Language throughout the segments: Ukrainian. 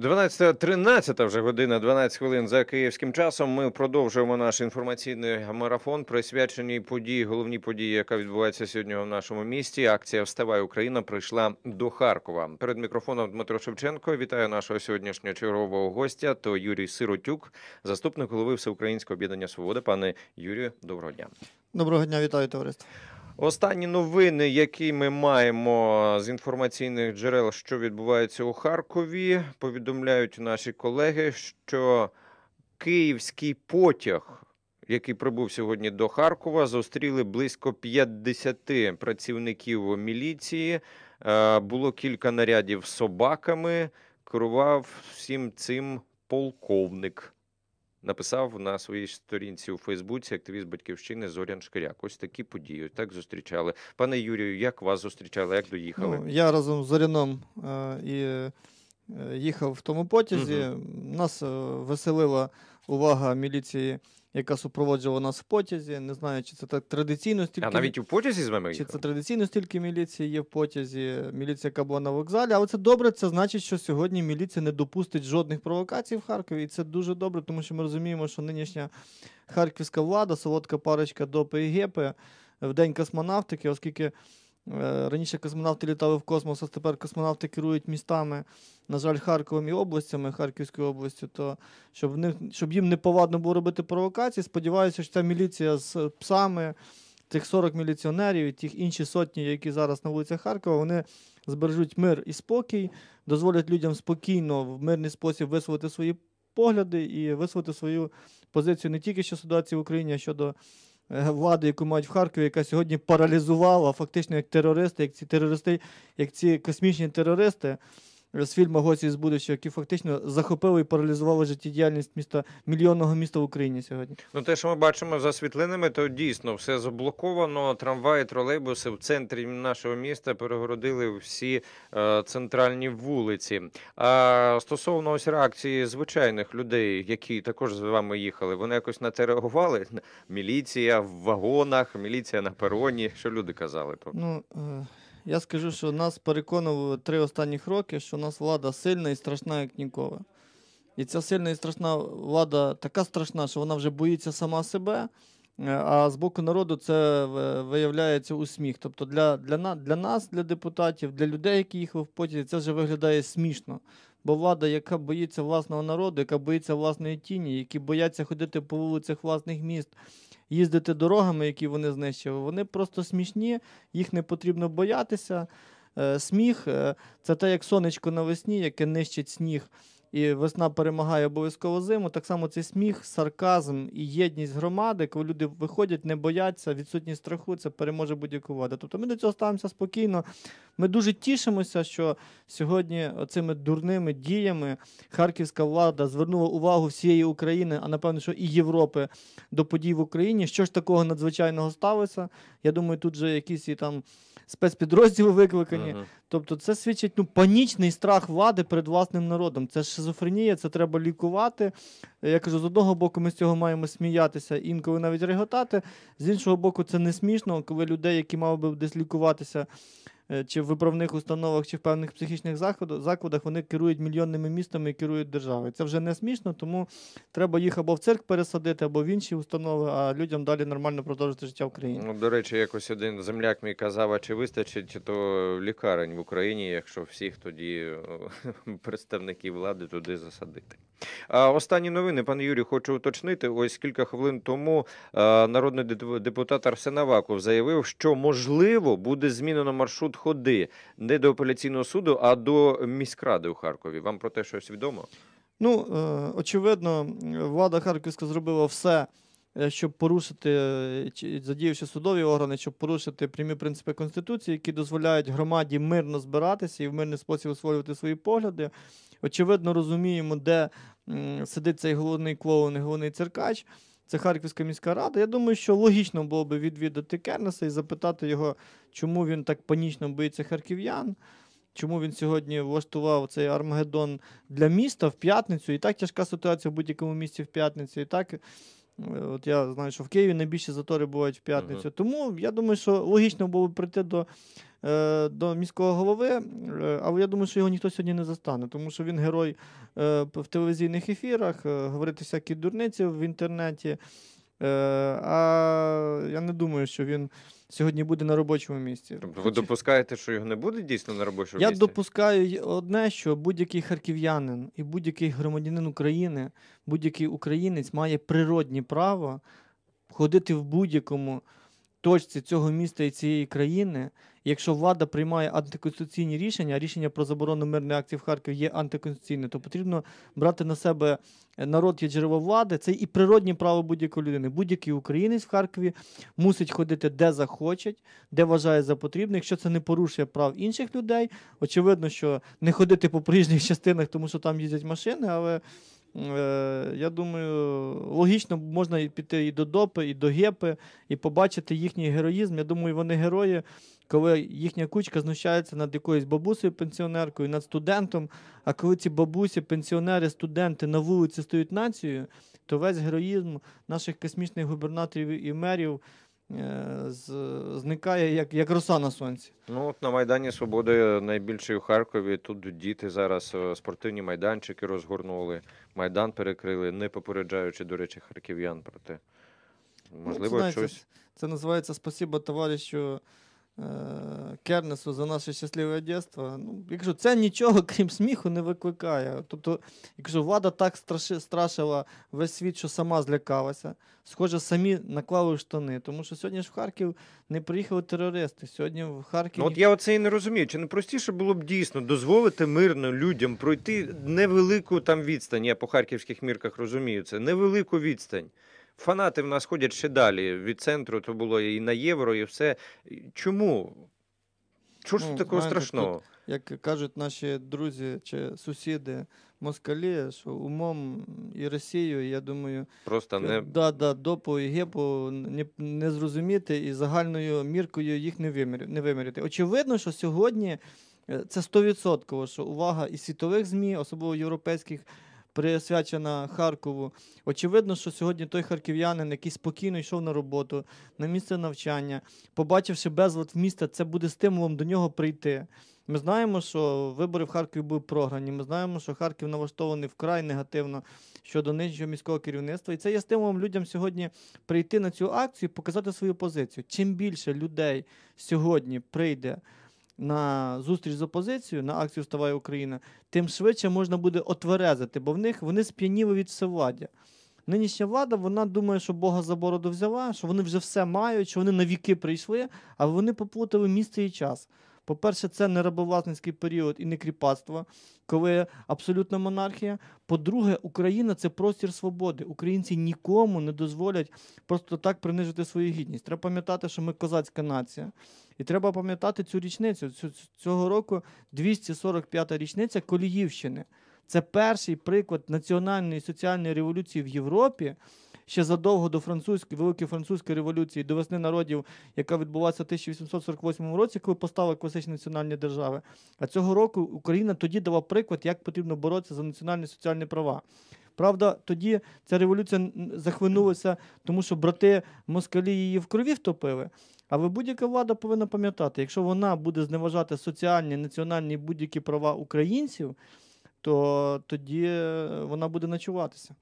12.13 вже година, 12 хвилин за київським часом. Ми продовжуємо наш інформаційний марафон, присвячений події, головній події, яка відбувається сьогодні в нашому місті. Акція Вставай Україна прийшла до Харкова. Перед мікрофоном Дмитро Шевченко. Вітаю нашого сьогоднішнього чергового гостя. То Юрій Сиротюк, заступник голови Всеукраїнського об'єднання Свобода. Пане Юрію, доброго дня. Доброго дня, вітаю товариство. Останні новини, які ми маємо з інформаційних джерел, що відбувається у Харкові, повідомляють наші колеги, що київський потяг, який прибув сьогодні до Харкова, зустріли близько 50 працівників міліції. Е, Було кілька нарядів з собаками. Керував всім цим полковник. Написав на своїй сторінці у Фейсбуці активіст батьківщини Зорян Шкиряк. Ось такі події. Так зустрічали. Пане Юрію, як вас зустрічали? Як доїхали? Ну, я разом з Зоряном е, і їхав в тому потязі. Нас е, веселила увага міліції, яка супроводжувала нас в потязі. Не знаю, чи це так традиційно стільки. а навіть у потязі з вами Чи це традиційно стільки міліції є в потязі, міліція, яка була на вокзалі. Але це добре, це значить, що сьогодні міліція не допустить жодних провокацій в Харкові. І це дуже добре, тому що ми розуміємо, що нинішня харківська влада, солодка парочка допи і гепи в день космонавтики, оскільки раніше космонавти літали в космос, а тепер космонавти керують містами, на жаль, Харковом і областями, Харківською областю, то щоб, в щоб їм не повадно було робити провокації, сподіваюся, що ця міліція з псами тих 40 міліціонерів і тих інші сотні, які зараз на вулицях Харкова, вони збережуть мир і спокій, дозволять людям спокійно в мирний спосіб висловити свої погляди і висловити свою позицію не тільки щодо ситуації в Україні, а щодо е, влади, яку мають в Харкові, яка сьогодні паралізувала фактично як терористи, як ці терористи, як ці космічні терористи. З фільму Гості з будущого, які фактично захопили і паралізували життєдіяльність міста мільйонного міста в Україні сьогодні. Ну, те, що ми бачимо за світлинами, то дійсно все заблоковано. Трамваї, тролейбуси в центрі нашого міста перегородили всі е, центральні вулиці. А стосовно ось реакції звичайних людей, які також з вами їхали, вони якось на це реагували? Міліція в вагонах, міліція на пероні. Що люди казали? Ну, е, я скажу, що нас переконували три останніх роки, що у нас влада сильна і страшна, як ніколи. І ця сильна і страшна влада така страшна, що вона вже боїться сама себе. е, А з боку народу це виявляється у сміх. Тобто для, для, для нас, для депутатів, для людей, які їхали в потязі, це вже виглядає смішно. Бо влада, яка боїться власного народу, яка боїться власної тіні, які бояться ходити по вулицях власних міст, їздити дорогами, які вони знищили, вони просто смішні, їх не потрібно боятися. Е, Сміх е, це те, як сонечко навесні, яке нищить сніг, і весна перемагає обов'язково зиму. Так само цей сміх, сарказм і єдність громади, коли люди виходять, не бояться, відсутність страху, це переможе будь-яку владу. Тобто ми до цього ставимося спокійно. Ми дуже тішимося, що сьогодні цими дурними діями харківська влада звернула увагу всієї України, а напевно, що і Європи до подій в Україні. Що ж такого надзвичайного сталося? Я думаю, тут же якісь і там спецпідрозділи викликані. Мгм. Тобто, це свідчить ну, панічний страх влади перед власним народом. Це шизофренія, це треба лікувати. Я кажу, з одного боку, ми з цього маємо сміятися, інколи навіть реготати. З іншого боку, це не смішно, коли людей, які мали би десь лікуватися. Е, Чи в виправних установах, чи в певних психічних закладах, вони керують мільйонними містами і керують державою. Це вже не смішно, тому треба їх або в цирк пересадити, або в інші установи, а людям далі нормально продовжити життя в країні. Ну, до речі, якось один земляк мій казав, а чи вистачить то лікарень в Україні, якщо всіх тоді е, представників влади туди засадити. А останні новини, пане Юрію, хочу уточнити. Ось кілька хвилин тому е, народний деп- депутат Арсен Аваков заявив, що можливо буде змінено маршрут ходи не до апеляційного суду, а до міськради у Харкові. Вам про те щось відомо? Ну, е, очевидно, влада Харківська зробила все, е, щоб порушити, е, задіявши судові органи, щоб порушити прямі принципи Конституції, які дозволяють громаді мирно збиратися і в мирний спосіб висловлювати свої погляди. Очевидно, розуміємо, де сидить цей головний клоун і головний циркач. Це Харківська міська рада. Я думаю, що логічно було би відвідати Кернеса і запитати його, чому він так панічно боїться харків'ян, чому він сьогодні влаштував цей Армагеддон для міста в п'ятницю. І так тяжка ситуація в будь-якому місці в п'ятницю. І так От я знаю, що в Києві найбільші затори бувають в п'ятницю. Мгм. Тому я думаю, що логічно було б прийти до, е, до міського голови, е, але я думаю, що його ніхто сьогодні не застане, тому що він герой е, в телевізійних ефірах, говорити всякі дурниці в інтернеті. Е, а я не думаю, що він сьогодні буде на робочому місці. Тобто ви допускаєте, що його не буде дійсно на робочому Я місці? допускаю одне, що будь-який харків'янин і будь-який громадянин України, будь-який українець має природні право ходити в будь-якому точці цього міста і цієї країни. Якщо влада приймає антиконституційні рішення, а рішення про заборону мирної акції в Харкові є антиконституційне, то потрібно брати на себе е, народ є джерело влади. Це і природні право будь-якої людини. Будь-який українець в Харкові мусить ходити де захочуть, де вважає за потрібне. Якщо це не порушує прав інших людей, очевидно, що не ходити по проїжджих частинах, тому що там їздять машини, але. Е, я думаю, логічно можна піти і до допи, і до гепи, і побачити їхній героїзм. Я думаю, вони герої, коли їхня кучка знущається над якоюсь бабусею пенсіонеркою, над студентом. А коли ці бабусі, пенсіонери, студенти на вулиці стають нацією, то весь героїзм наших космічних губернаторів і мерів зникає як, як роса на сонці. Ну, от на Майдані Свободи найбільший у Харкові. Тут діти зараз е, спортивні майданчики розгорнули, майдан перекрили, не попереджаючи, до речі, харків'ян про те. Можливо, Ну, це, знаєте, щось. Це називається спасибо товаришу е, Кернесу за наше щасливе дитинство. Ну, якщо це нічого, крім сміху, не викликає. Тобто, якщо влада так страши, страшила весь світ, що сама злякалася, схоже, самі наклали штани. Тому що сьогодні ж в Харків не приїхали терористи. Сьогодні в Харкові. Ну, от я оце і не розумію. Чи не простіше було б дійсно дозволити мирно людям пройти невелику там відстань? Я по харківських мірках розумію це. Невелику відстань. Фанати в нас ходять ще далі. Від центру то було і на євро, і все. Чому? Що ж Ну, такого знаєте, страшного? як кажуть наші друзі чи сусіди москалі, що умом і Росією, я думаю, Просто не Да, да, допу і гепу не, не зрозуміти і загальною міркою їх не, вимір, не виміряти. Очевидно, що сьогодні е, це 100%, що увага і світових ЗМІ, особливо європейських, присвячена Харкову. Очевидно, що сьогодні той харків'янин, який спокійно йшов на роботу, на місце навчання, побачивши безлад в міста, це буде стимулом до нього прийти. Ми знаємо, що вибори в Харкові були програні. Ми знаємо, що Харків налаштований вкрай негативно щодо нинішнього міського керівництва. І це є стимулом людям сьогодні прийти на цю акцію і показати свою позицію. Чим більше людей сьогодні прийде на зустріч з опозицією, на акцію Вставай Україна, тим швидше можна буде отверезити, бо в них вони сп'яніли від всевладдя. Нинішня влада вона думає, що Бога за бороду взяла, що вони вже все мають, що вони на віки прийшли, а вони поплутали місце і час. По-перше, це не рабовласницький період і не кріпацтво, коли абсолютна монархія. По-друге, Україна це простір свободи. Українці нікому не дозволять просто так принижити свою гідність. Треба пам'ятати, що ми козацька нація. І треба пам'ятати цю річницю. Цього року 245-та річниця Коліївщини. Це перший приклад національної соціальної революції в Європі. Ще задовго до французької великої французької революції, до весни народів, яка відбулася в 1848 році, коли постала класичні національні держави. А цього року Україна тоді дала приклад, як потрібно боротися за національні соціальні права. Правда, тоді ця революція захлинулася, тому що брати москалі її в крові втопили. Але будь-яка влада повинна пам'ятати, якщо вона буде зневажати соціальні, національні будь-які права українців, то тоді е, вона буде ночуватися.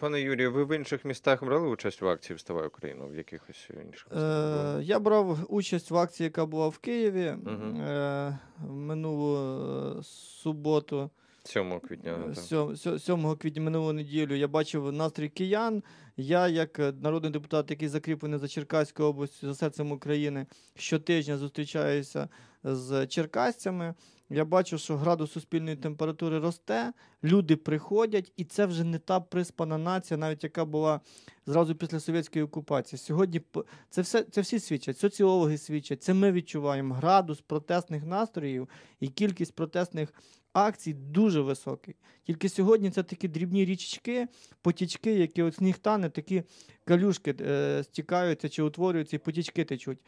Пане Юрію, ви в інших містах брали участь в акції Вставай Україну в якихось інших містах? Е, я брав участь в акції, яка була в Києві Мгм. е, минулу е, суботу. 7 квітня. Е, сьом- сьо- 7 квітня минулу неділю я бачив настрій киян. Я, як е, народний депутат, який закріплений за Черкаською областю, за серцем України, щотижня зустрічаюся з черкасцями. Я бачу, що градус суспільної температури росте, люди приходять, і це вже не та приспана нація, навіть яка була зразу після совєтської окупації. Сьогодні це все це всі свідчать, соціологи свідчать. Це ми відчуваємо. Градус протестних настроїв і кількість протестних акцій дуже високий. Тільки сьогодні це такі дрібні річки, потічки, які от сніг тане, такі калюшки е, стікаються чи утворюються, і потічки течуть.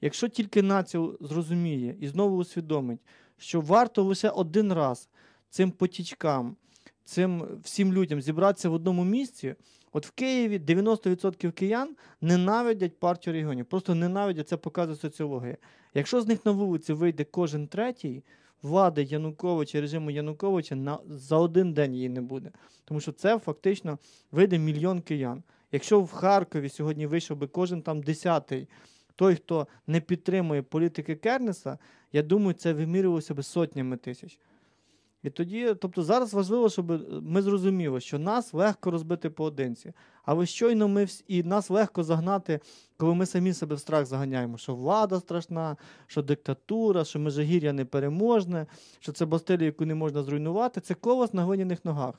Якщо тільки нація зрозуміє і знову усвідомить, що варто лише один раз цим потічкам, цим всім людям зібратися в одному місці, От в Києві 90% киян ненавидять партію регіонів. Просто ненавидять, це показує соціологія. Якщо з них на вулиці вийде кожен третій, влади Януковича, режиму Януковича на, за один день її не буде. Тому що це фактично вийде мільйон киян. Якщо в Харкові сьогодні вийшов би кожен там десятий, той, хто не підтримує політики Кернеса, я думаю, це вимірювалося би сотнями тисяч. І тоді, тобто зараз важливо, щоб е, ми зрозуміли, що нас легко розбити поодинці. Але щойно ми всі, і нас легко загнати, коли ми самі себе в страх заганяємо, що влада страшна, що диктатура, що межигір'я непереможне, що це Бастилія, яку не можна зруйнувати. Це колос на глиняних ногах.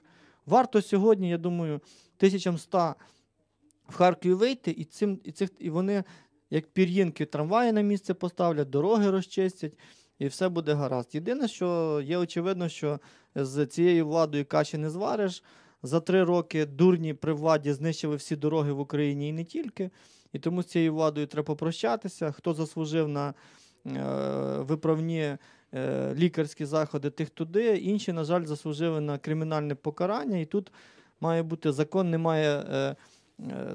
Варто сьогодні, я думаю, тисячам ста в Харкові вийти, і, цим, і, цих, і вони, як пір'їнки, трамваї на місце поставлять, дороги розчистять, і все буде гаразд. Єдине, що є очевидно, що з цією владою каші не звариш. За три роки дурні при владі знищили всі дороги в Україні і не тільки. І тому з цією владою треба попрощатися. Хто заслужив на е, виправні е, лікарські заходи, тих туди. Інші, на жаль, заслужили на кримінальне покарання. І тут має бути закон, немає. Е,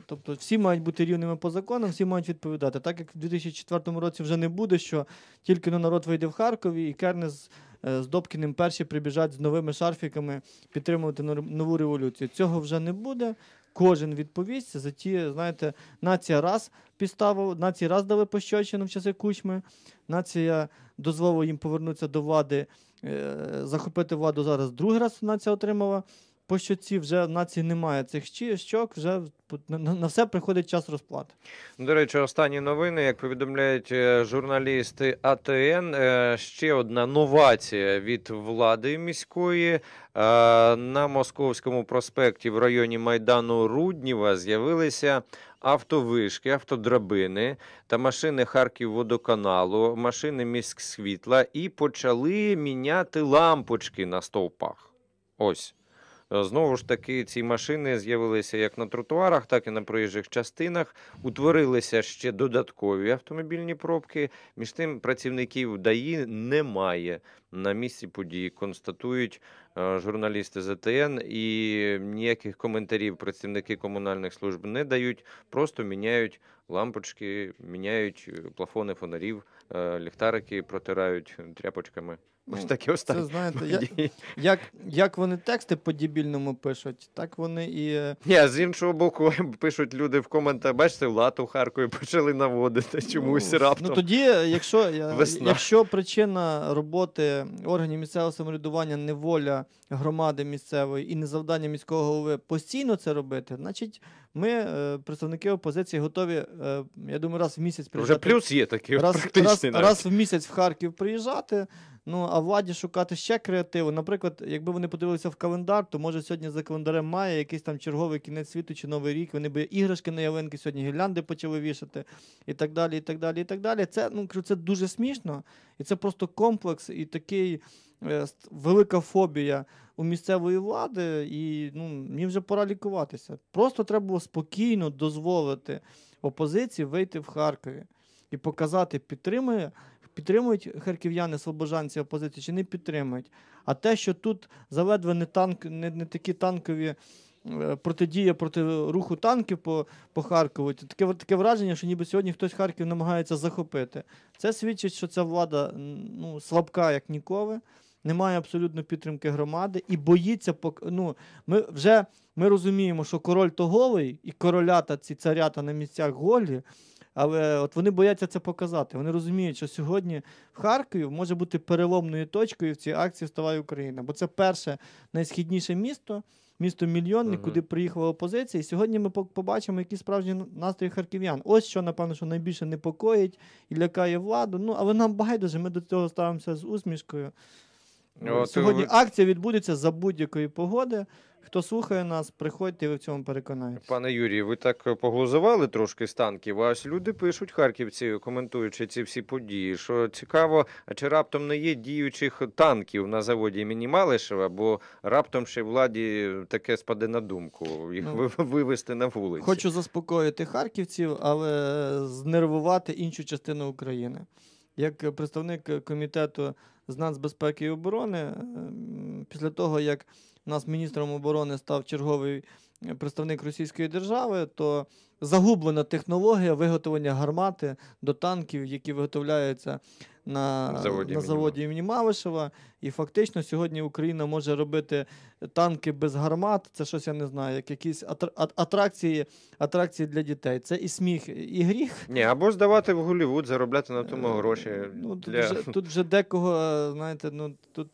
Тобто всі мають бути рівними по законам, всі мають відповідати. Так як в 2004 році вже не буде, що тільки на народ вийде в Харкові, і Кернес е, з Добкіним перші прибіжать з новими шарфіками підтримувати нову революцію. Цього вже не буде. Кожен відповість за ті, знаєте, нація раз підставила, нації раз дали пощочину в часи кучми, нація дозволила їм повернутися до влади, е, захопити владу зараз другий раз нація отримала. По щоці вже нації немає цих щок, вже на, все приходить час розплати. До речі, останні новини, як повідомляють е, журналісти АТН, е, ще одна новація від влади міської. Е, На Московському проспекті в районі Майдану Рудніва з'явилися автовишки, автодрабини та машини Харківводоканалу, машини міськсвітла і почали міняти лампочки на стовпах. Ось. Е, Знову ж таки, ці машини з'явилися як на тротуарах, так і на проїжджих частинах. Утворилися ще додаткові автомобільні пробки. Між тим, працівників ДАІ немає на місці події. Констатують е, журналісти ЗТН, і ніяких коментарів працівники комунальних служб не дають. Просто міняють лампочки, міняють е, плафони фонарів, ліхтарики протирають тряпочками. Ось Ну, такі останні. Це знаєте, я, як, як вони тексти по-дібільному пишуть, так вони і. е, Ні, з іншого боку, пишуть люди в коментах, бачите, лад у Харкові почали наводити чомусь ну, раптом. Ну тоді, якщо, я- Весна. якщо причина роботи органів місцевого самоврядування неволя громади місцевої і незавдання міського голови постійно це робити, значить ми, е, представники опозиції, готові, е, я думаю, раз в місяць Вже плюс є такий раз, раз, практичний. раз в місяць в Харків приїжджати. Ну, а владі шукати ще креативу. Наприклад, якби вони подивилися в календар, то може сьогодні за календарем має якийсь там черговий кінець світу чи новий рік. Вони би іграшки на ялинки сьогодні гірлянди почали вішати, і так далі, і так далі, і так далі. Це ну це дуже смішно, і це просто комплекс і такий велика фобія у місцевої влади. І ну мені вже пора лікуватися. Просто треба було спокійно дозволити опозиції вийти в Харкові і показати, підтримує, підтримують харків'яни, слобожанці опозицію чи не підтримують. А те, що тут заледве не танк, не, не такі танкові. е, Протидія проти руху танків по, по Харкову. Таке, таке враження, що ніби сьогодні хтось Харків намагається захопити. Це свідчить, що ця влада ну, слабка, як ніколи, немає абсолютно підтримки громади і боїться. Ну, ми вже ми розуміємо, що король то голий, і королята, ці царята на місцях голі, але от вони бояться це показати. Вони розуміють, що сьогодні в Харкові може бути переломною точкою в цій акції Вставай Україна. Бо це перше найсхідніше місто, місто мільйонник, Мгм. куди приїхала опозиція. І сьогодні ми побачимо, які справжні настрої харків'ян. Ось що, напевно, що найбільше непокоїть і лякає владу. Ну, але нам байдуже, ми до цього ставимося з усмішкою. От, Сьогодні ви- акція відбудеться за будь-якої погоди. Хто слухає нас, приходьте, і ви в цьому переконаєтесь. Пане Юрію, ви так е, поглузували трошки з танків, а ось люди пишуть харківці, коментуючи ці всі події, що цікаво, а чи раптом не є діючих танків на заводі імені Малишева, бо раптом ще владі таке спаде на думку їх Ну, вивести на вулиці. Хочу заспокоїти харківців, але знервувати іншу частину України. Як представник комітету з нацбезпеки і оборони, ем, після того, як у нас міністром оборони став черговий представник Російської держави, то загублена технологія виготовлення гармати до танків, які виготовляються на заводі на заводі імені Мавишева. І фактично сьогодні Україна може робити танки без гармат. Це щось я не знаю, як якісь атракції, атракції для дітей. Це і сміх, і гріх. Ні, або здавати в Голлівуд, заробляти на тому Е, гроші. Ну, тут, для... вже, тут вже декого, е, знаєте, ну тут.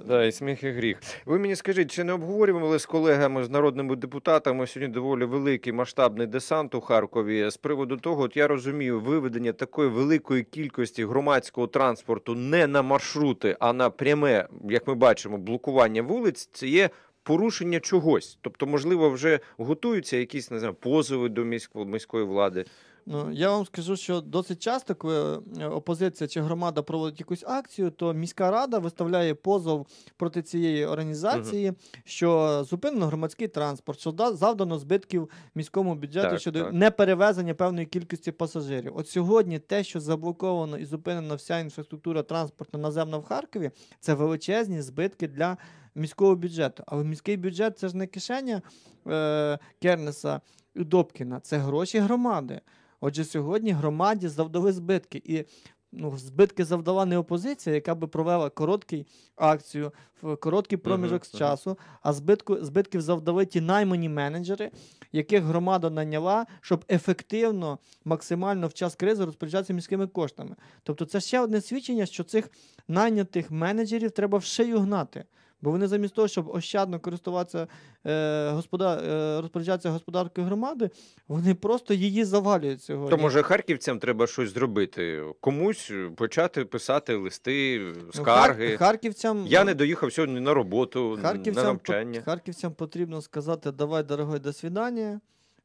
е, Да, і сміх і гріх. Ви мені скажіть, чи не обговорювали з колегами, з народними депутатами сьогодні доволі великий масштабний десант у Харкові з приводу того, от я розумію, виведення такої великої кількості громадського транспорту не на маршрути, а на пряме, як ми бачимо, блокування вулиць, це є. Порушення чогось, тобто, можливо, вже готуються якісь не знаю, позови до місько- міської влади. Ну, я вам скажу, що досить часто, коли е, опозиція чи громада проводить якусь акцію, то міська рада виставляє позов проти цієї організації, що зупинено громадський транспорт, що да- завдано збитків міському бюджету Так, щодо так. неперевезення певної кількості пасажирів. От сьогодні те, що заблоковано і зупинена вся інфраструктура транспорту наземна в Харкові, це величезні збитки для міського бюджету. Але міський бюджет це ж не кишеня е, Кернеса і Добкіна, це гроші громади. Отже, сьогодні громаді завдали збитки. І ну, збитки завдала не опозиція, яка би провела короткий акцію в короткий проміжок з мгм. часу, а збитку, збитків завдали ті наймані менеджери, яких громада наняла, щоб ефективно, максимально в час кризи розпоряджатися міськими коштами. Тобто, це ще одне свідчення, що цих найнятих менеджерів треба в шию гнати. Бо вони замість того, щоб ощадно користуватися е, господа, е, розпоряджатися господаркою громади, вони просто її завалюють сьогодні. То може харківцям треба щось зробити, комусь почати писати листи, скарги. Хар-. Харківцям, Я не доїхав сьогодні на роботу, на навчання. по-. Харківцям потрібно сказати давай, дорогой, до свидання.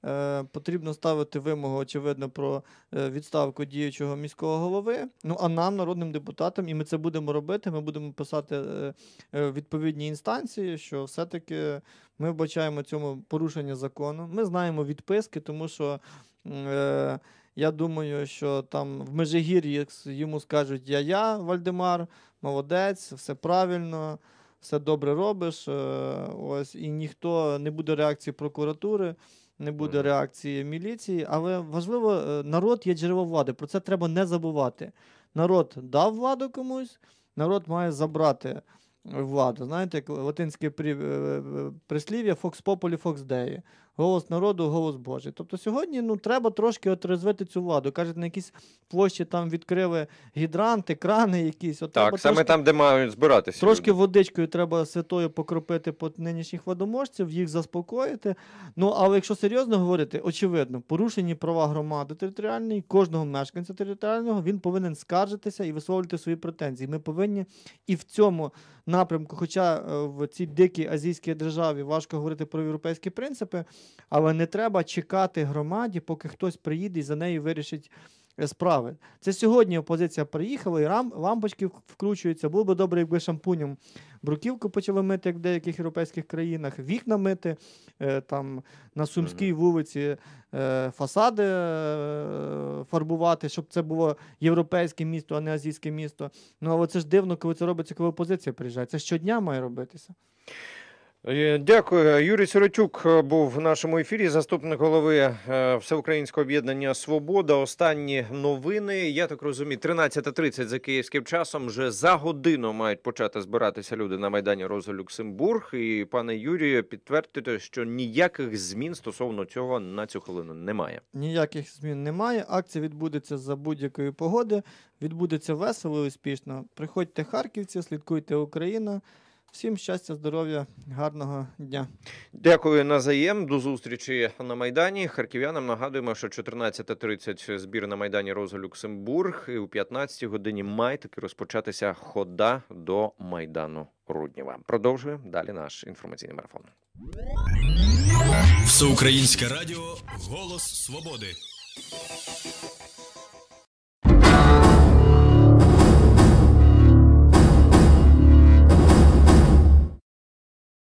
Е, потрібно ставити вимогу, очевидно, про е, відставку діючого міського голови. Ну а нам, народним депутатам, і ми це будемо робити. Ми будемо писати е, відповідні інстанції, що все-таки ми вбачаємо цьому порушення закону. Ми знаємо відписки, тому що. Я думаю, що там в Межигір'ї йому скажуть я-я, Вальдемар, молодець, все правильно, все добре робиш. Ось, і ніхто не буде реакції прокуратури, не буде реакції міліції. Але важливо, е, народ є джерело влади. Про це треба не забувати. Народ дав владу комусь, народ має забрати владу. Знаєте, як латинське е, е, прислів'я Fox Populi, Fox Dei. Голос народу, голос Божий. Тобто сьогодні ну, треба трошки от розвити цю владу. Кажуть, на якісь площі там відкрили гідранти, крани якісь. От Так, саме трошки- там, де мають збиратися. Трошки люди. водичкою треба святою покропити по нинішніх водоможців, їх заспокоїти. Ну, але якщо серйозно говорити, очевидно, порушені права громади територіальної, кожного мешканця територіального, він повинен скаржитися і висловлювати свої претензії. Ми повинні і в цьому напрямку, хоча е, в цій дикій азійській державі важко говорити про європейські принципи, але не треба чекати громаді, поки хтось приїде і за нею вирішить справи. Це сьогодні опозиція приїхала і рам, лампочки вкручуються. Було б добре, якби шампунем бруківку почали мити, як в деяких європейських країнах, вікна мити, е, там на Сумській вулиці е, фасади е, фарбувати, щоб це було європейське місто, а не азійське місто. Ну але це ж дивно, коли це робиться, коли опозиція приїжджає. Це щодня має робитися. Е, Дякую. Юрій Сиротюк е, був в нашому ефірі, заступник голови е, Всеукраїнського об'єднання Свобода. Останні новини. Я так розумію, 13.30 за київським часом. Вже за годину мають почати збиратися люди на майдані Роза Люксембург. І пане Юрію, підтвердите, що ніяких змін стосовно цього на цю хвилину немає. Ніяких змін немає. Акція відбудеться за будь-якої погоди. Відбудеться весело і успішно. Приходьте харківці, слідкуйте Україна. Всім щастя, здоров'я, гарного дня. Дякую назаєм. До зустрічі на майдані. Харків'янам нагадуємо, що 14.30 збір на майдані Роза Люксембург. І о 15 годині має таки розпочатися хода до майдану Руднєва. Продовжує далі наш інформаційний марафон. Всеукраїнське радіо Голос Свободи.